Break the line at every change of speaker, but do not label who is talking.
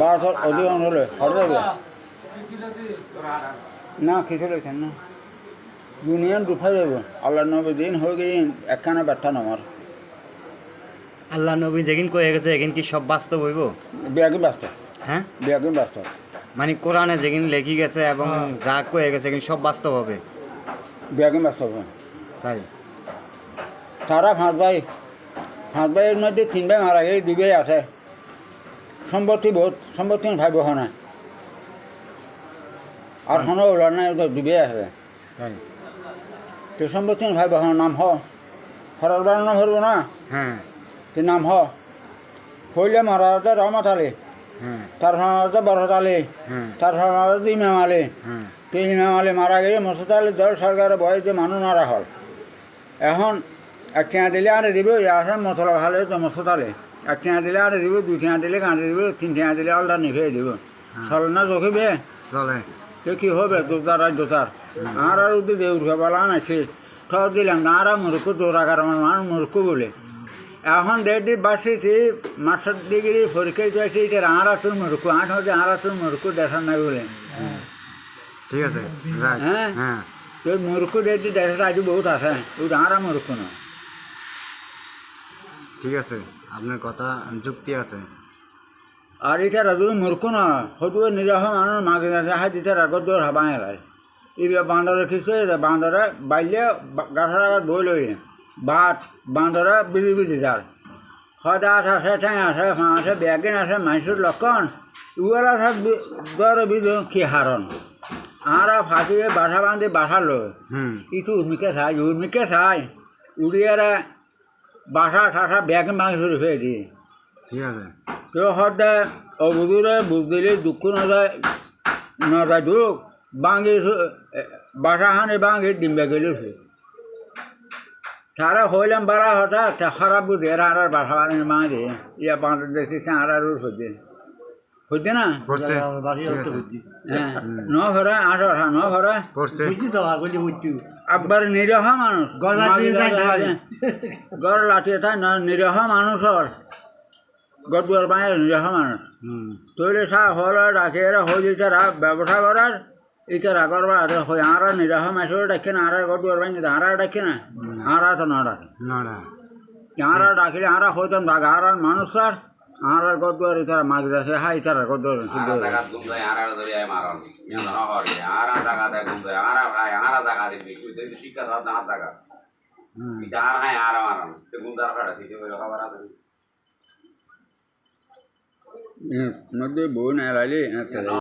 বারোশো অধিক হলে যাবে না কিছু লেখেন না। ইউনিয়ন দুফাই যাব আল্লাহ নবী দিন হয়ে গিয়ে একখানা ব্যর্থা নামার।
আল্লাহ নবী যেদিন কয়ে গেছে এখান কি সব বাস্তব হইব?
বিয়াকে ব্যস্ত
হ্যাঁ?
বিয়াকে ব্যস্ত
মানে কোরআনে যেদিন লেখি গেছে এবং যা কয়ে গেছে এখান সব বাস্তব হবে?
বিয়াকে ব্যস্ত হবে।
তাই?
তারা পাঁচ ভাই পাঁচ ভাইয়ের মধ্যে তিন ভাই মারা গেছে দুই ভাই আছে। সম্পত্তি বহুত সম্পত্তি ভাই বহ না আর কোনো ওলার নাই আছে।
তাই
তো সম্পত্তি ভাই বহ নাম হ। হরার বার নাম হরব না। তো নাম হ? হইলে মারা হতে রহমত আলী তার হতে বরহত আলী তার হতে ইমাম আলী। তো ইমাম আলী মারা গিয়ে মসুদ আলী দল সরকারের বয়সে মানুষ মারা হল। এখন এক দিলে আরে দিব আছে মশলা ভালো তো মসুদ আলী এক টিয়া দিলে আরে দিব দুই টিয়া দিলে কাঁদে দিব তিন টিয়া দিলে আলদা নিভে দিব। চলে না চোখিবে
চলে।
তো কি হবে দোতার আর দোতার আর আর উদ্দি দেউর বেলা নাকি ঠর দিলাম না আর মুরুকু দৌড়াকার আমার মানুষ মুরুকু বলে। এখন দেড় দিন বাসিছি মাস্টার ডিগ্রি পরীক্ষায় চাইছি এটা আরা তোর মুরুকু আট হচ্ছে আরা তোর মুরুকু দেখার নাই বলে।
ঠিক আছে
হ্যাঁ।
হ্যাঁ
তো মুরুকু দেড় দিন দেখার আজ বহুত আছে। ওই আরা মুরুকু না
ঠিক আছে আপনার কথা যুক্তি আছে।
আর এটা রাজু মুরুকু না হয়তো নিরহ মানুষ মাগে গেছে হাত দিতে রাগর দৌড় হাবাই এলাই এইবার বান্দরে খিছে বান্দরে বাইলে গাছের আবার বই লই ভাত বান্দরে বিধি বিধি যার সদাত আছে ঠেং আছে ফাঁ আছে বেগিন আছে মাইসুর লক্ষণ। ইউয়ার আছে দর বিধ কি হারণ। আর ফাঁসিয়ে বাসা বান্ধি বাসা লয়। ইটো উর্মিকে চাই উর্মিকে চাই। উড়িয়ারে বাসা ঠাসা ব্যাগ মাংস হয়ে দিয়ে।
ঠিক আছে।
তো হতে অবুদুরে বুঝদিলে দুঃখ নজায় নজায় দুঃখ বাঙ্গি বাসা হানে বাঙ্গি ডিম্বে গেলেছে তারা হইলাম বাড়া হতা তা খারাপ বুঝে এরা আর বাসা বানিয়ে মা দিয়ে। ইয়া বাঁধ দেখেছে আর আর হচ্ছে হচ্ছে না? হ্যাঁ ন ঘরে আঠা ন ঘরে
করছে
একবার নিরহ মানুষ।
গড় লাঠি
না নিরহ মানুষর গড় দুয়ার বাঁয়ে নিরহ মানুষ। তৈলে চা হল রাখে এরা হয়ে যেতে ব্যবসা করার। ইতারা করবা আর হয়ে আরা নিরহ মাসের ডাকে না আরা গড় দুয়ার বাঁয়ে আরা ডাকে না। আরা তো না ডাকে
নড়া।
আরা ডাকিলে আরা হইতাম দাগ আরার মানুষ আর আরার গদ দুয়ার তার মাছ আছে হ্যাঁ ইতারা গড় দুয়ার
আরা জায়গা গুমদাই